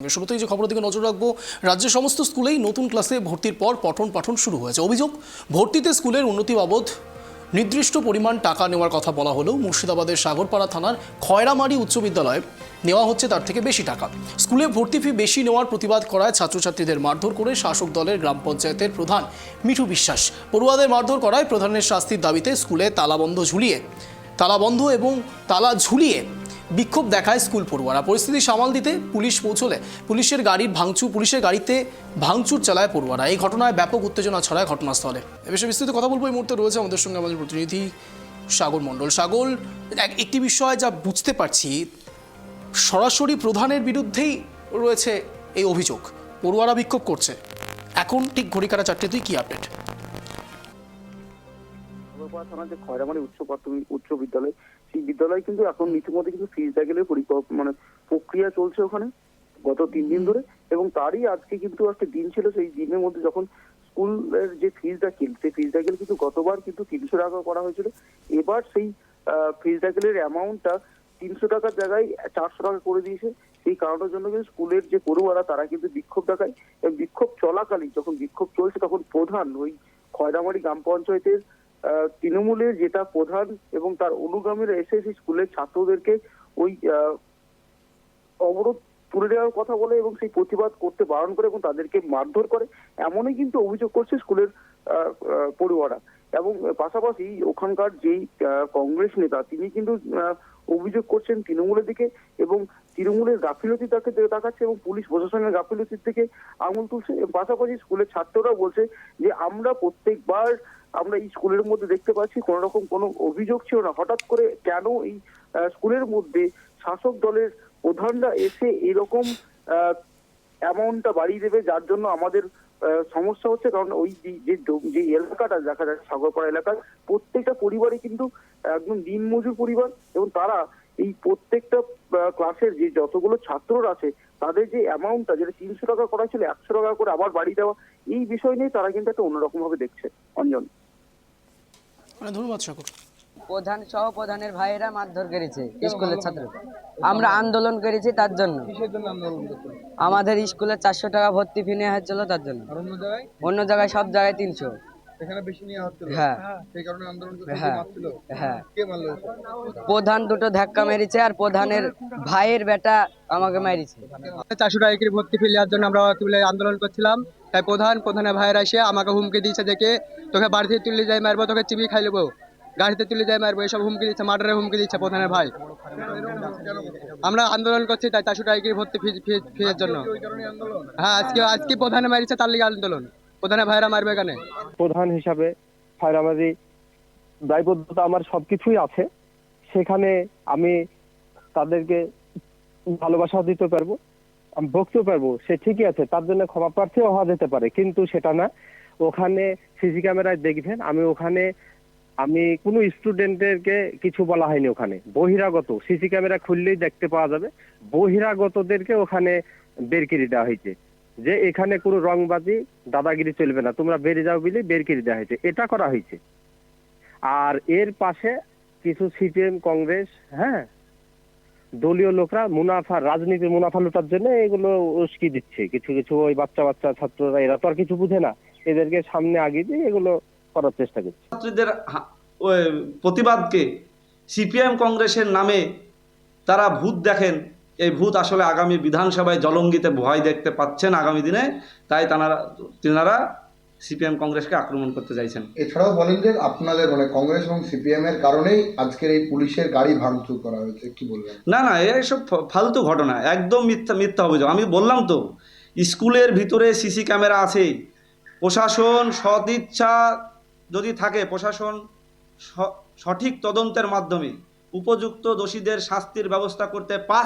শুরুতেই যে খবরের দিকে নজর রাখব, রাজ্যের সমস্ত স্কুলেই নতুন ক্লাসে ভর্তির পর পঠন পাঠন শুরু হয়েছে। অভিযোগ, ভর্তিতে স্কুলের উন্নতি বাবদ নির্দিষ্ট পরিমাণ টাকা নেওয়ার কথা বলা হলেও মুর্শিদাবাদের সাগরপাড়া থানার খয়রামারি উচ্চ বিদ্যালয়ে নেওয়া হচ্ছে তার থেকে বেশি টাকা। স্কুলে ভর্তি ফি বেশি নেওয়ার প্রতিবাদ করায় ছাত্রছাত্রীদের মারধর করে শাসক দলের গ্রাম পঞ্চায়েতের প্রধান মিঠু বিশ্বাস। পড়ুয়াদের মারধর করায় প্রধানের শাস্তির দাবিতে স্কুলে তালাবন্ধ ঝুলিয়ে, তালাবন্ধ এবং তালা ঝুলিয়ে বিক্ষোভ দেখায় স্কুল পড়ুয়ারা। পরিস্থিতি সামাল দিতে পুলিশ পৌঁছলে পুলিশের গাড়ির ভাঙচুর, পুলিশের গাড়িতে ভাঙচুর চালায় পড়ুয়ারা। এই ঘটনায় ব্যাপক উত্তেজনা ছড়ায় ঘটনাস্থলে। এ বিষয়ে বিস্তৃত কথা বলব এই মুহূর্তে রয়েছে আমাদের সঙ্গে আমাদের প্রতিনিধি সাগর মণ্ডল। সাগর, এক- একটি বিষয় যা বুঝতে পারছি, সরাসরি প্রধানের বিরুদ্ধেই রয়েছে এই অভিযোগ। পড়ুয়ারা বিক্ষোভ করছে। এখন ঠিক ঘড়িকাটা চারটে তুই কি আপডেট? খবরপাড়া থানার যে খয়রামারি উচ্চ প্রাথমিক উচ্চ বিদ্যালয়, সেই বিদ্যালয় কিন্তু এখন ইতিমধ্যে কিন্তু ফিজ দাখিলের পরিকল্পনা মানে প্রক্রিয়া চলছে ওখানে গত তিন দিন ধরে। এবং তারই আজকে কিন্তু একটা দিন ছিল, সেই দিনের মধ্যে যখন স্কুলের যে ফিজ দাখিল সেই ফিজ দাখিল কিন্তু গতবার কিন্তু তিনশো টাকা করা হয়েছিল। এবার সেই ফিজ দাখিলের অ্যামাউন্টটা তিনশো টাকার জায়গায় চারশো টাকা করে দিয়েছে। সেই কারণের জন্য কিন্তু স্কুলের যে পড়ুয়ারা, তারা কিন্তু বিক্ষোভ দেখায়। এবং বিক্ষোভ চলাকালীন, যখন বিক্ষোভ চলছে, তখন প্রধান ওই খয়রামারি গ্রাম পঞ্চায়েতের তৃণমূলের যেটা প্রধান এবং তার অনুগামীরা এসে সেই স্কুলের ছাত্রদেরকে ওই অবরোধ তুলে দেওয়ার কথা বলে এবং সেই প্রতিবাদ করতে বারণ করে এবং তাদেরকে মারধর করে। এমনই কিন্তু অভিযোগ করছে স্কুলের পড়ুয়ারা। এবং পাশাপাশি ওখানকার যেই কংগ্রেস নেতা, তিনি কিন্তু অভিযোগ করছেন তৃণমূলের দিকে এবং তৃণমূলের গাফিলতি তাকে দেখাচ্ছে এবং পুলিশ প্রশাসনের গাফিলতির দিকে আঙুল তুলছে। পাশাপাশি স্কুলের ছাত্ররা বলছে যে, আমরা প্রত্যেকবার আমরা এই স্কুলের মধ্যে দেখতে পাচ্ছি কোন রকম কোনো অভিযোগ ছিল না। হঠাৎ করে কেন এই স্কুলের মধ্যে শাসক দলের প্রধানরা এসে এরকম অ্যামাউন্টটা বাড়িয়ে দেবে, যার জন্য আমাদের সমস্যা হচ্ছে? কারণ ওই যে- যে এলাকাটা, দেখা যাচ্ছে সাগরপাড়া এলাকার, প্রত্যেকটা পরিবারই কিন্তু একদম দিনমজুর পরিবার এবং তারা এই প্রত্যেকটা ক্লাসের যে যতগুলো ছাত্ররা আছে তাদের যে অ্যামাউন্টটা যেটা তিনশো টাকা করা ছিল একশো টাকা করে আবার বাড়িয়ে দেওয়া এই বিষয় নিয়ে তারা কিন্তু একটা অন্যরকম ভাবে দেখছে। অঞ্জন। মানে ধন্যবাদ সাগর। প্রধান সহ প্রধানের ভাইয়েরা মারধর করেছে স্কুলের ছাত্র। আমরা আন্দোলন করেছি তার জন্য। আমাদের স্কুলে চারশো টাকা ভর্তি ফি নেওয়া হচ্ছিল তার জন্য। অন্য জায়গায় সব জায়গায় তিনশো। বেশি হচ্ছিল হ্যাঁ। সেই কারণে আন্দোলন হ্যাঁ। মারছিল। হ্যাঁ। কে মারলো প্রধান দুটো ধাক্কা মেরেছে আর প্রধানের ভাইয়ের বেটা আমাকে মেরেছে। চারশো টাকা করে ভর্তি ফি জন্য আমরা আন্দোলন করছিলাম। তাই প্রধান প্রধানের ভাইয়েরা এসে আমাকে হুমকি দিয়েছে দেখে তোকে বাড়িতে তুলে যাই মারবো তোকে চিবি খাই নেব গাড়িতে তুলে যাই মারবো এসব হুমকি দিচ্ছে মার্ডারের হুমকি দিচ্ছে প্রধানের ভাই। আমরা আন্দোলন করছি তাই চারশো টাকা ভর্তি ফি ফি- ফিয়ের জন্য। হ্যাঁ আজকে আজকে প্রধানে মারিছে তার লিগে আন্দোলন। প্রধানের ভাইরা মারবে এখানে। প্রধান হিসাবে ফায়রামারি দায়বদ্ধতা আমার সবকিছুই আছে। সেখানে আমি তাদেরকে ভালোবাসা দিতে পারব, আমি, বকতেও পারব, সে ঠিকই আছে, তার জন্য ক্ষমা প্রার্থীও হওয়া যেতে পারে, কিন্তু সেটা না। ওখানে সিসি ক্যামেরায় দেখবেন, আমি ওখানে, আমি কোনো স্টুডেন্টদেরকে কিছু বলা হয়নি ওখানে। বহিরাগত, সিসি ক্যামেরা খুললেই দেখতে পাওয়া যাবে। বহিরাগতদেরকে ওখানে বের করে দেওয়া হয়েছে। যে এখানে কোনো রংবাজি, দাদাগিরি চলবে না। তোমরা বেরিয়ে যাও বলে বের করে দেওয়া হয়েছে। এটা করা হয়েছে। আর এর পাশে কিছু সিপিএম, কংগ্রেস হ্যাঁ দলীয় লোকরা মুনাফা, রাজনীতির মুনাফা লুটার জন্য এগুলো উস্কি দিচ্ছে। কিছু কিছু ওই বাচ্চা বাচ্চা ছাত্ররা, এরা তো আর কিছু বুঝে না। এদেরকে সামনে আগিয়ে দিয়ে এগুলো করার চেষ্টা করছে। ছাত্রীদের প্রতিবাদকে সিপিএম, কংগ্রেসের নামে তারা ভূত দেখেন। এই ভূত আসলে আগামী বিধানসভায় জলঙ্গিতে ভয় দেখতে পাচ্ছেন আগামী দিনে তাই তারা তেনারা সিপিএম কংগ্রেসকে আক্রমণ করতে চাইছেন। এছাড়াও বলেন যে আপনাদের মানে কংগ্রেস এবং সিপিএম এর কারণেই আজকের এই পুলিশের গাড়ি ভাঙচুর করা হয়েছে কি বলবেন? না না এসব ফালতু ঘটনা একদম মিথ্যা মিথ্যা অভিযোগ। আমি বললাম তো স্কুলের ভিতরে সিসি ক্যামেরা আছে প্রশাসন সদিচ্ছা যদি থাকে প্রশাসন সঠিক তদন্তের মাধ্যমে উপযুক্ত দোষীদের শাস্তির ব্যবস্থা করতে পারে